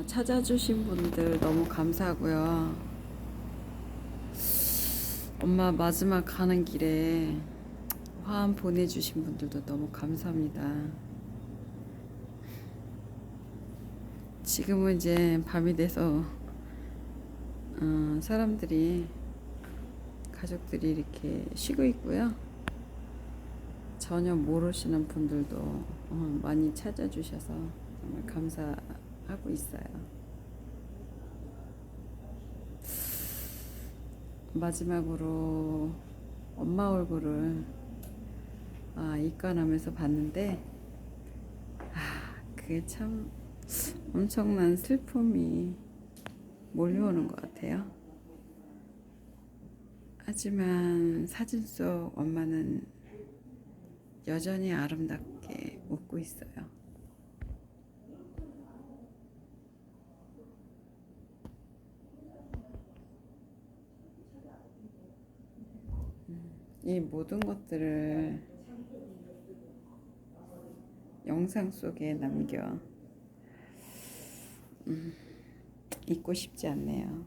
어, 찾아주신 분들 너무 감사하고요. 엄마 마지막 가는 길에 화환 보내주신 분들도 너무 감사합니다. 지금은 이제 밤이 돼서 어, 사람들이 가족들이 이렇게 쉬고 있고요. 전혀 모르시는 분들도 어, 많이 찾아주셔서 정말 감사 하고 있어요. 마지막으로 엄마 얼굴을 아, 입관하면서 봤는데 아, 그게 참 엄청난 슬픔이 몰려오는 것 같아요. 하지만 사진 속 엄마는 여전히 아름답게 웃고 있어요. 음, 이 모든 것들을 영상 속에 남겨 음, 잊고 싶지 않네요.